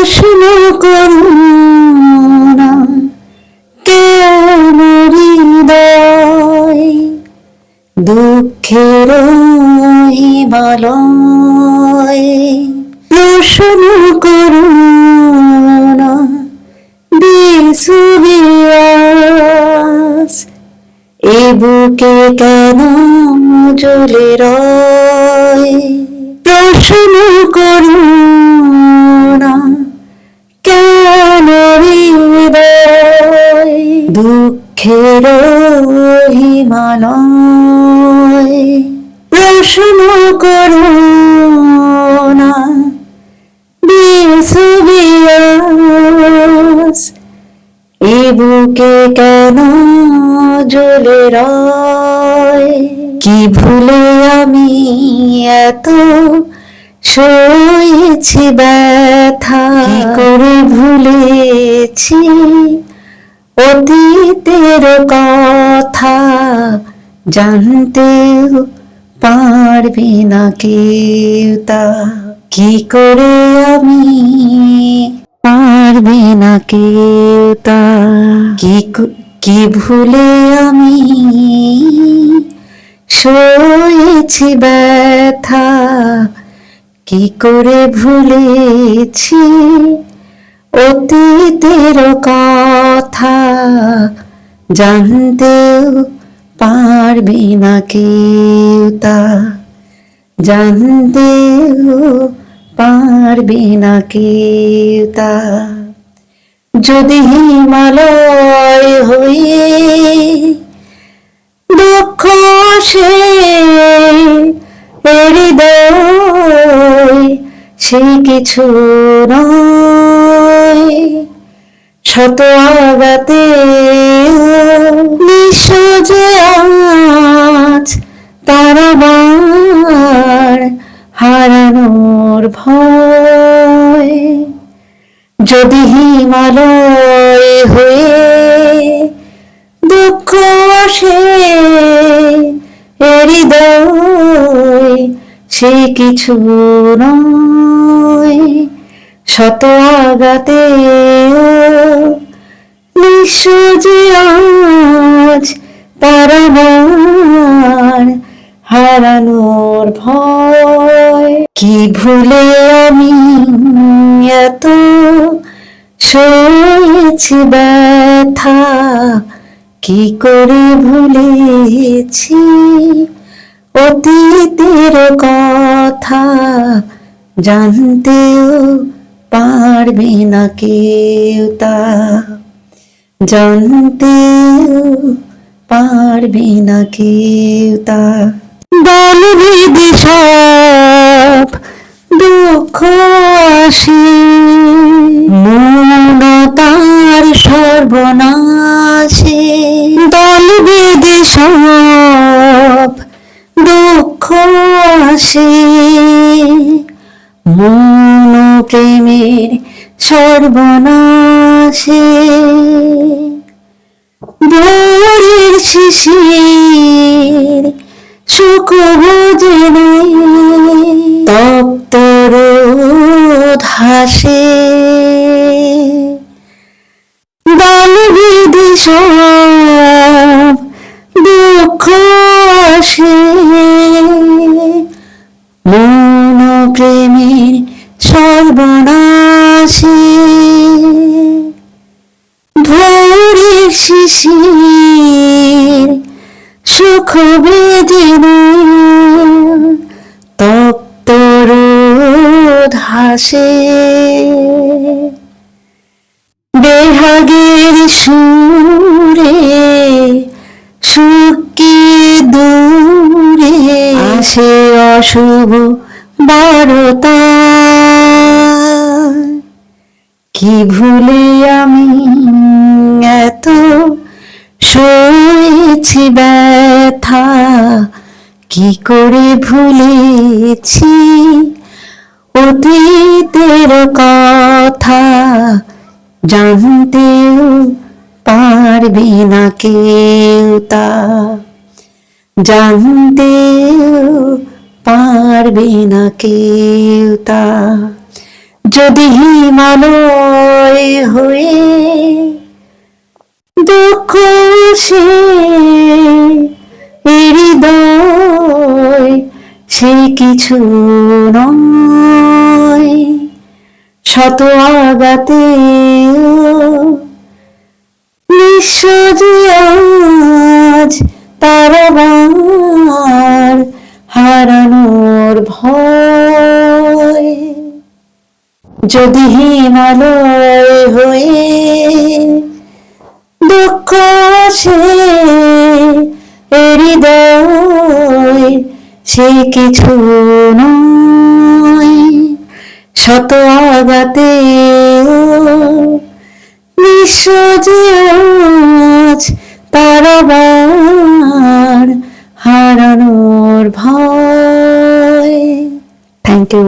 প্রশ্ন করুণা কেন হৃদয় দুঃখের হিমালয় প্রশ্ন করুণা বিশুবিয়াস এ বুকে কেন জ্বলে রয় প্রশ্ন করুণা দুঃখের হিমালয় প্রশ্ন করুণা বিশুবিয়াস এ বুকে কেন জ্বলে রয়? কি ভুলে আমি এত সয়েছি ব্যথা? করে ভুলেছি? অতীতের কথা জানতেও পারবি না কেউ তা। কি করে আমি পারবে না কেউ তা? কি কু- ভুলে আমি সয়েছি ব্যথা? কি করে ভুলেছি অতীতের কথা জানতেও পারবে না কেউ তা। জানতেও পারবে না কেউ তা। যদি হিমালয় হয়ে দুঃখ সে হৃদয় সে কিছু নয়। শত আগাতে বিশ্ব যে আজ তারাবার হারানোর ভয়। যদি হিমালয় হয়ে দুঃখ আসে হৃদয়, সে কিছু নয়। শত আগাতে যে আজ হারানোর ভয়। কি ভুলে আমি এত সয়েছি ব্যথা, কি করে ভুলেছি অতীতের কথা জানতেও পারবে না কেউ তা। জানতেও পারবে না কেউ তা। দল বেঁধে সব দুঃখ আসে। মনতার সর্বনাশে। দল বেঁধে সব দুঃখ আসে। মন প্রেমের সর্বনাশে। ভোরের শিশির সুখ বোঝে নাই তপ্ত রোদ হাসে। বিধি দুঃখ আসে। সর্বনাশে। ভোরের শিশির সুখ বেদিনে তপ্ত রোদ হাসে। বেহাগের সুরে সুকি দূরে আসে অশুভ কি ভুলে আমি এত সয়েছি ব্যথা? কি করে ভুলেছি অতীতের কথা? জানতেও পারবে না কেউ তা। জানতেও পারবে না কেউ তা। যদি হিমালয় হয়ে দুঃখ সে হৃদয়, সে কিছু নয়। শত আগাতে যে আজ তারাবার হারানোর ভয়। যদি হিমালয় হয়ে দুঃখ আসে, হৃদয় সে কিছু নয়। শত আগাতে বিশ্ব আজ তারাবার হারানোর ভয়। Thank you